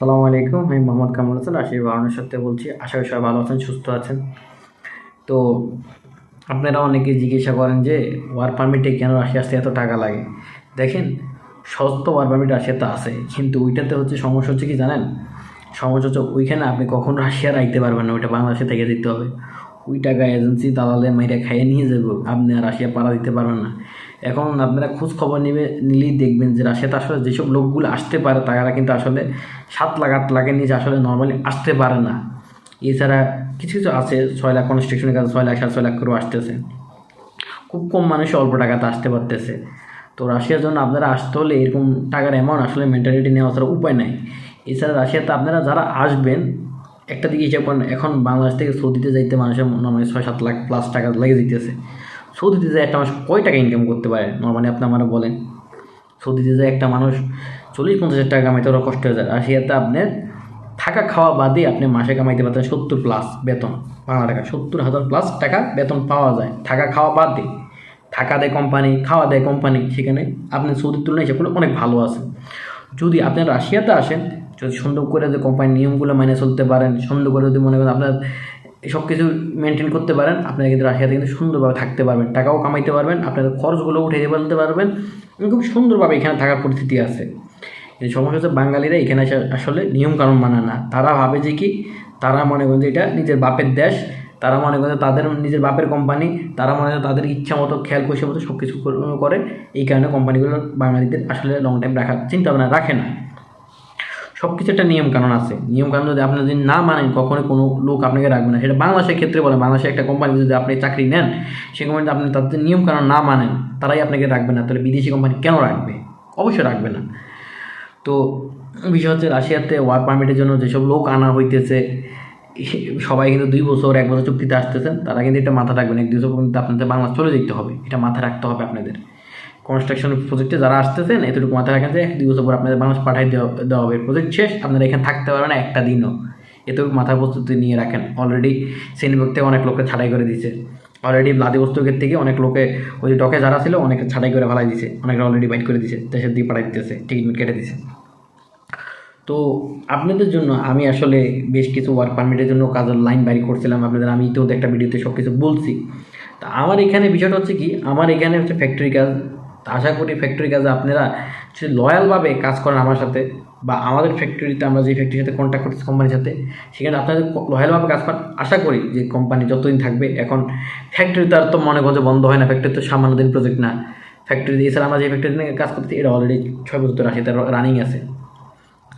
সালামু আলাইকুম। আমি মোহাম্মদ কামরুল হাসান আশির বারণের সাথে বলছি। আশা করি সবাই ভালো আছেন, সুস্থ আছেন। তো আপনারা অনেকে জিজ্ঞাসা করেন যে ওয়ার পারমিটে কেন রাশিয়া আসতে এত টাকা লাগে? দেখেন, সস্ত ওয়ার পারমিট রাশিয়াতে আছে, কিন্তু ওইটাতে হচ্ছে সমস্যা হচ্ছে কি জানেন? সমস্যা হচ্ছে ওইখানে আপনি কখন রাশিয়া রাখতে পারবেন না, ওইটা বাংলাদেশে থেকে দিতে হবে। ওই টাকা এজেন্সি দালালে মাইরা খাইয়ে নিয়ে যাব আপনি আর রাশিয়া পাড়া দিতে পারবেন না। এখন আপনারা খোঁজ খবর নিবে, নিলেই দেখবেন যে রাশিয়াতে আসলে যেসব লোকগুলো আসতে পারে, তারা কিন্তু আসলে সাত লাখ, আট লাখের নিচে আসলে নর্মালি আসতে পারে না। এছাড়া কিছু কিছু আছে, ছয় লাখ কনস্ট্রাকশনের কাছে ছয় লাখ, সাড়ে ছয় লাখ করেও আসতেছে। খুব কম মানুষ অল্প টাকাতে আসতে পারতেছে। তো রাশিয়ার জন্য আপনারা আসতে হলে এরকম টাকার অ্যামাউন্ট আসলে মেন্টালিটি নেওয়া ছাড়া উপায় নাই। এছাড়া রাশিয়াতে আপনারা যারা আসবেন, একটা দিকে হিসাব করেন, এখন বাংলাদেশ থেকে সৌদিতে যাইতে মানুষের নর্মালি ছয়, সাত লাখ প্লাস টাকা লেগে যেতেছে সৌদিতে যায় একটা মানুষ কয় টাকা ইনকাম করতে পারে? নর্মালি আপনি আমার বলেন। সৌদিতে যায় একটা মানুষ চল্লিশ, পঞ্চাশ হাজার টাকা কামাইতে ওরা কষ্ট হয়ে যায়। আর রাশিয়াতে আপনার থাকা খাওয়া বাদে আপনি মাসে কামাইতে পারতেন সত্তর প্লাস বেতন, বাংলা টাকা। সত্তর হাজার প্লাস টাকা বেতন পাওয়া যায় থাকা খাওয়া বাদে। থাকা দেয় কোম্পানি খাওয়া দেয় কোম্পানি সেখানে আপনি সৌদির তুলনায় সেগুলো অনেক ভালো আছে। যদি আপনি রাশিয়াতে আসেন, যদি সুন্দর করে যদি কোম্পানির নিয়মগুলো মেনে চলতে পারেন সুন্দর করে যদি মনে করেন আপনার সব কিছু মেনটেন করতে পারেন। আপনারা কিন্তু রাশিয়াতে কিন্তু সুন্দরভাবে থাকতে পারবেন, টাকাও কামাইতে পারবেন আপনাদের খরচগুলো উঠে ফেলতে পারবেন। খুব সুন্দরভাবে এখানে থাকার পরিস্থিতি আছে। সমস্যা হচ্ছে বাঙালিরা এখানে আসলে নিয়মকানুন মানে না। তারা ভাবে যে কি? তারা মনে করেন এটা নিজের বাপের দেশ। তারা মনে করে তাদের নিজের বাপের কোম্পানি তারা মনে করে তাদের ইচ্ছা মতো, খেয়াল খুশি মতো সব কিছু করে। এই কারণে কোম্পানিগুলো বাঙালিদের আসলে লং টাইম রাখার চিন্তা ভাবনা রাখে না। সব কিছু একটা নিয়ম কানুন আছে। নিয়ম কানুন যদি আপনি যদি না মানেন, কখনোই কোনো লোক আপনাকে রাখবে না। সেটা বাংলাদেশের ক্ষেত্রে বলে বাংলাদেশের একটা কোম্পানি যদি আপনি চাকরি নেন, সেই কোম্পানিতে আপনি তাদের নিয়ম কানুন না মানেন, তারাই আপনাকে রাখবে না। তাহলে বিদেশি কোম্পানি কেন রাখবে? অবশ্যই রাখবে না। তো বিষয় হচ্ছে রাশিয়াতে ওয়ার্ক পারমিটের জন্য যেসব লোক আনা হইতেছে সবাই কিন্তু দুই বছর, এক বছর চুক্তিতে আসতেছেন, তারা কিন্তু এটা মাথা রাখবেন এক, দুই বছর কিন্তু আপনাদের বাংলা চলে যেতে হবে। এটা মাথায় রাখতে হবে আপনাদের। কনস্ট্রাকশন প্রজেক্টে যারা আসতেছেন, এতটুকু মাথায় রাখেন যে এক দুই বছর পর আপনাদের মানুষ পাঠাই দেওয়া হবে। প্রজেক্ট শেষ, আপনারা এখানে থাকতে পারবেন একটা দিনও। এতটুকু মাথার প্রস্তুতি নিয়ে রাখেন। অলরেডি শ্রেণীভুক্ত থেকে অনেক লোককে ছাড়াই করে দিয়েছে অলরেডি ভ্লাদিবস্তকের থেকে অনেক লোকে, ওই ডকে যারা ছিল অনেকে ছাড়াই করে ফেলাই দিছে। অনেকে অলরেডি বাইট করে দিছে, দেশের দিয়ে পাঠাই দিতেছে, টিকিট কেটে দিছে। তো আপনাদের জন্য আমি আসলে বেশ কিছু ওয়ার্ক পারমিটের জন্য কাজের লাইন বাড়ি করছিলাম আপনাদের। আমি তো একটা ভিডিওতে সব কিছু বলছি। তা আমার এখানে বিষয়টা হচ্ছে কি, আমার এখানে হচ্ছে ফ্যাক্টরি কাজ আশা করি ফ্যাক্টরি কাজে আপনারা যদি লয়ালভাবে কাজ করেন আমার সাথে বা আমাদের ফ্যাক্টরিতে আমরা যে ফ্যাক্টরির সাথে কন্ট্যাক্ট করছি কোম্পানির সাথে, সেখানে আপনাদের লয়ালভাবে কাজ করেন, আশা করি যে কোম্পানি যতদিন থাকবে, এখন ফ্যাক্টরিতে আর তো মনে করছে বন্ধ হয় না ফ্যাক্টরি তো সামান্য দিন প্রজেক্ট না। ফ্যাক্টরি এছাড়া আমরা যে ফ্যাক্টরি নিয়ে কাজ করছি এটা অলরেডি ছয় বছর ধরে আসে তার রানিং আছে।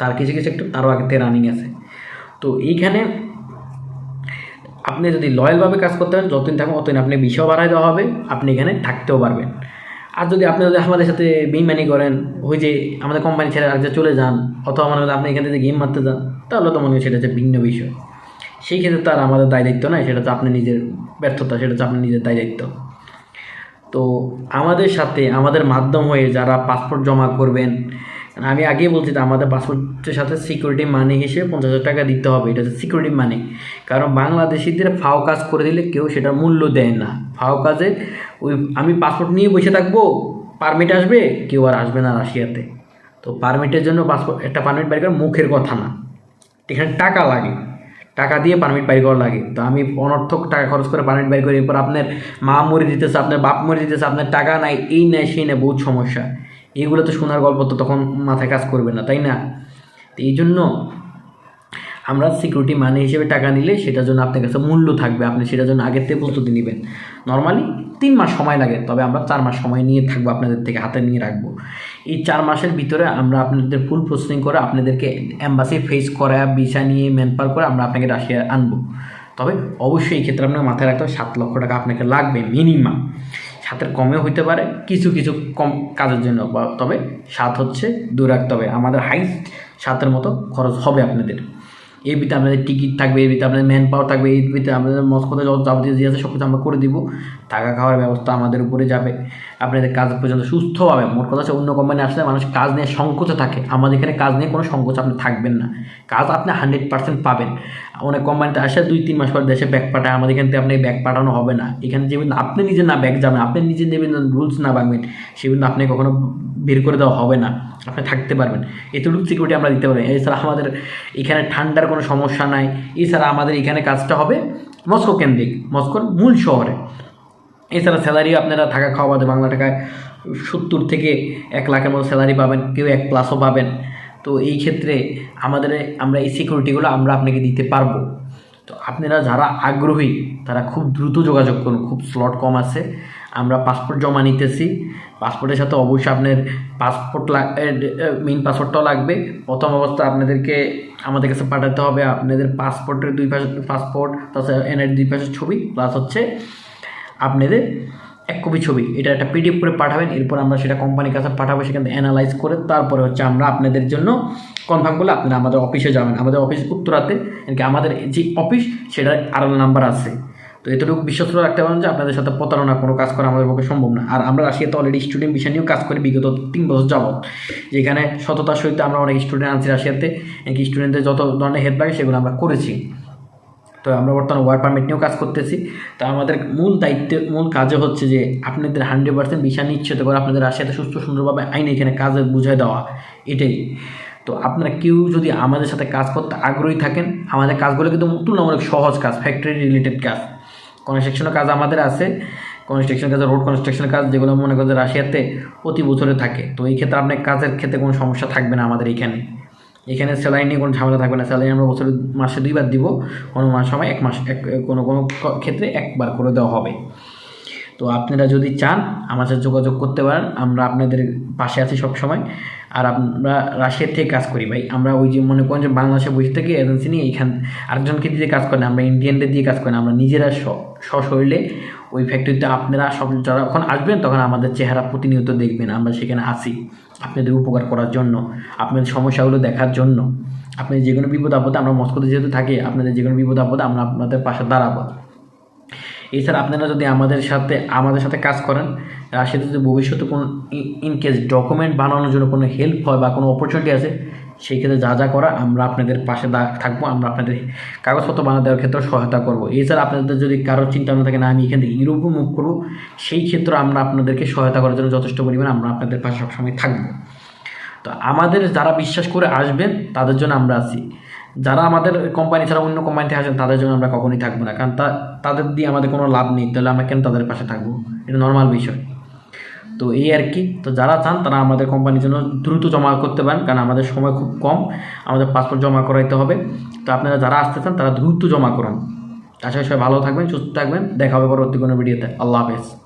তার কিছু কিছু একটু, তারও আগে থেকে রানিং আছে। তো এইখানে আপনি যদি লয়ালভাবে কাজ করতে পারেন, যতদিন থাকবেন অতদিন আপনি বিষয় বাড়াই দেওয়া হবে, আপনি এখানে থাকতেও পারবেন। আর যদি আপনি যদি আমাদের সাথে বেইমানি করেন, ওই যে আমাদের কোম্পানি ছেড়ে আর চলে যান, অথবা করেন আপনি এখান থেকে গেম মারতে যান, তাহলে তো মনে হয় সেটা হচ্ছে ভিন্ন বিষয়। সেই ক্ষেত্রে তো আর আমাদের দায় দায়িত্ব নয় সেটা তো আপনি নিজের ব্যর্থতা, সেটা হচ্ছে আপনি নিজের দায় দায়িত্ব। তো আমাদের সাথে, আমাদের মাধ্যম হয়ে যারা পাসপোর্ট জমা করবেন আমি আগেই বলছি যে আমাদের পাসপোর্টের সাথে সিকিউরিটি মানি হিসেবে পঞ্চাশ হাজার টাকা দিতে হবে, এটা হচ্ছে সিকিউরিটি মানি কারণ বাংলাদেশিদের ফাও কাজ করে দিলে কেউ সেটার মূল্য দেয় না। ফাও কাজে ওই, আমি পাসপোর্ট নিয়ে বসে থাকব পারমিট আসবে, কেউ আর আসবে না রাশিয়াতে। তো পারমিটের জন্য পাসপোর্ট, একটা পারমিট বাড়ি করা মুখের কথা না। এখানে টাকা লাগে, টাকা দিয়ে পারমিট বাড়ি করা লাগে। তো আমি অনর্থক টাকা খরচ করে পারমিট বাড়ি করি, এরপর আপনার মা মরে দিতেছে আপনার বাপ মরে দিতেছে আপনার টাকা নাই, এই নেয় সেই নেয় বহুত সমস্যা। এইগুলো তো শোনার গল্প তো তখন মাথায় কাজ করবে না, তাই না? তো এই জন্য আমরা সিকিউরিটি মানি হিসেবে টাকা নিলে সেটার জন্য আপনার কাছে মূল্য থাকবে, আপনি সেটার জন্য আগের থেকে প্রস্তুতি নেবেন। নর্মালি তিন মাস সময় লাগে, তবে আমরা চার মাস সময় নিয়ে থাকব, আপনাদের থেকে হাতে নিয়ে রাখব। এই চার মাসের ভিতরে আমরা আপনাদের ফুল প্রসেসিং করে আপনাদেরকে অ্যাম্বাসি ফেস করা ভিসা নিয়ে ম্যানপার করে আমরা আপনাকে রাশিয়া আনব। তবে অবশ্যই এই ক্ষেত্রে আপনার মাথায় রাখতে হবে, সাত লক্ষ টাকা আপনাকে লাগবে মিনিমাম সাতের কমেও হইতে পারে, কিছু কিছু কম কাজের জন্য, বা তবে সাত হচ্ছে দূর রাখতে হবে আমাদের হাইট সাতের মতো খরচ হবে আপনাদের। এই বিতে আপনাদের টিকিট থাকবে এই বিতে আপনাদের ম্যান পাওয়ার থাকবে এই বিতে আপনাদের মস্কোতে যত যাবতীয় যে আছে সব কিছু আমরা করে দিব। থাকা খাওয়ার ব্যবস্থা আমাদের উপরে যাবে। আপনাদের কাজ পর্যন্ত সুস্থভাবে। মোট কথা হচ্ছে অন্য কোম্পানি আসলে মানুষ কাজ নিয়ে সংকোচে থাকে। আমাদের এখানে কাজ নিয়ে কোনো সংকোচ আপনি থাকবেন না। কাজ আপনি হান্ড্রেড পার্সেন্ট পাবেন। অনেক কোম্পানিতে আসে দুই, তিন মাস পর দেশে ব্যাগ পাঠায়। আমাদের এখান থেকে আপনি ব্যাগ পাঠানো হবে না। এখানে যে আপনি নিজে না ব্যাগ যাবেন, আপনি নিজে নেবেন রুলস না ভাঙবেন, সে পর্যন্ত আপনি কখনো বের করে দেওয়া হবে না। আপনি থাকতে পারবেন। এতটুকু সিকিউরিটি আমরা দিতে পারি। এছাড়া আমাদের এখানে ঠান্ডার কোনো সমস্যা নাই। এছাড়া আমাদের এখানে কাজটা হবে মস্কো কেন্দ্রিক, মস্কোর মূল শহরে। এছাড়া স্যালারি আপনারা থাকা খাওয়া বাদে বাংলা টাকায় সত্তর থেকে এক লাখের মতো স্যালারি পাবেন, কেউ এক প্লাসও পাবেন। তো এই ক্ষেত্রে আমাদের, আমরা এই সিকিউরিটিগুলো আমরা আপনাকে দিতে পারব। তো আপনারা যারা আগ্রহী, তারা খুব দ্রুত যোগাযোগ করুন, খুব স্লট কম আছে। আমরা পাসপোর্ট জমা নিতেছি। পাসপোর্টের সাথে অবশ্যই আপনার পাসপোর্ট মেইন পাসপোর্টটাও লাগবে। প্রথম অবস্থা আপনাদেরকে, আমাদের কাছে পাঠাতে হবে আপনাদের পাসপোর্টের দুই পাশে পাসপোর্ট তাছাড়া এনআইড দুই পাশের ছবি প্লাস হচ্ছে আপনাদের এক কপি ছবি। এটা একটা পিডিএফ করে পাঠাবেন, এরপর আমরা সেটা কোম্পানির কাছে পাঠাবো, সেখান অ্যানালাইজ করে তারপরে হচ্ছে আমরা আপনাদের জন্য কনফার্ম করলে আপনারা আমাদের অফিসে যাবেন। আমাদের অফিস উত্তরাতে এমনকি আমাদের যে অফিস সেটার আড়াল নাম্বার আছে। তো এতটুকু বিশ্বস্ত রাখতে পারেন যে আপনাদের সাথে প্রতারণা, কোনো কাজ করা আমাদের পক্ষে সম্ভব না। আর আমরা রাশিয়াতে অলরেডি স্টুডেন্ট বিষয় নিয়েও কাজ করি বিগত তিন বছর যাবৎ। যেখানে সততার সহিত আমরা অনেক স্টুডেন্ট আনছি রাশিয়াতে এমনকি স্টুডেন্টদের যত ধরনের হেল্প লাগে সেগুলো আমরা করেছি। তো আমরা বর্তমানে ওয়ার পারমিট নিয়েও কাজ করতেছি। তো আমাদের মূল দায়িত্ব, মূল কাজে হচ্ছে যে আপনাদের হান্ড্রেড পার্সেন্ট বিষয় নিশ্চিত করে, আপনাদের রাশিয়াতে সুস্থ সুন্দরভাবে আইন এখানে কাজে বুঝাই দেওয়া, এটাই। তো আপনারা কেউ যদি আমাদের সাথে কাজ করতে আগ্রহী থাকেন, আমাদের কাজগুলো কিন্তু তুলনামূলক সহজ কাজ ফ্যাক্টরি রিলেটেড কাজ। কনস্ট্রাকশনের কাজ আমাদের আছে কনস্ট্রাকশন কাজ রোড কনস্ট্রাকশনের কাজ, যেগুলো মনে করেন রাশিয়াতে প্রতি বছরে থাকে। তো এই ক্ষেত্রে আপনার কাজের ক্ষেত্রে কোনো সমস্যা থাকবে না আমাদের এখানে। এখানে স্যালারি নিয়ে কোনো ঝামেলা থাকবে না। স্যালারি আমরা বছরে মাসে দুইবার দিব, কোনো মাস সময় এক মাস, এক, কোনো কোনো ক্ষেত্রে একবার করে দেওয়া হবে। তো আপনারা যদি চান, আমার সাথে যোগাযোগ করতে পারেন। আমরা আপনাদের পাশে আছি সব সময় আর আমরা রাশিয়ার থেকে কাজ করি ভাই। আমরা ওই যে মনে করেন যে বাংলাদেশে বসে থেকে এজেন্সি নিয়ে এইখান আরেকজনকে দিয়ে কাজ করেন। আমরা ইন্ডিয়ানদের দিয়ে কাজ করেন আমরা নিজেরা সশরীরে ওই ফ্যাক্টরিতে আপনারা সব যারা যখন আসবেন, তখন আমাদের চেহারা প্রতিনিয়ত দেখবেন। আমরা সেখানে আসি আপনাদের উপকার করার জন্য, আপনাদের সমস্যাগুলো দেখার জন্য। আপনাদের যে কোনো বিপদ আপদে আমরা মস্কোতে যেহেতু থাকি, আপনাদের যে কোনো বিপদ আপদে আমরা আপনাদের পাশে দাঁড়াবো। এছাড়া আপনারা যদি আমাদের সাথে আমাদের সাথে কাজ করেন রাশিয়াতে যদি ভবিষ্যতে কোনো ইন কেস ডকুমেন্ট বানানোর জন্য কোনো হেল্প হয় বা কোনো অপরচুনিটি আছে, সেই ক্ষেত্রে যা যা করা আমরা আপনাদের পাশে থাকব, আমরা আপনাদের কাগজপত্র বানা দেওয়ার ক্ষেত্রে সহায়তা করব। এছাড়া আপনাদের যদি কারোর চিন্তা ভাবনা থাকে, না, আমি এখান থেকে ইউরোপে মুভ করব, সেই ক্ষেত্রে আমরা আপনাদেরকে সহায়তা করার জন্য যথেষ্ট পরিমাণে আমরা আপনাদের পাশে সবসময় থাকব। তো আমাদের যারা বিশ্বাস করে আসবেন, তাদের জন্য আমরা আছি। যারা আমাদের কোম্পানি ছাড়া অন্য কোম্পানিতে আসেন, তাদের জন্য আমরা কখনোই থাকব না। কারণ তাদের দিয়ে আমাদের কোনো লাভ নেই, তাহলে আমরা কেন তাদের পাশে থাকব? এটা নর্মাল বিষয়। তো এই আর কি। তো যারা চান, তারা আমাদের কোম্পানির জন্য দ্রুত জমা করতে পারেন, কারণ আমাদের সময় খুব কম। আমাদের পাসপোর্ট জমা করাইতে হবে। তো আপনারা যারা আসতে চান, তারা দ্রুত জমা করুন। আশা সবাই ভালো থাকবেন, সুস্থ থাকবেন। দেখা হবে পরবর্তী কোনো ভিডিওতে আল্লাহ হাফেজ।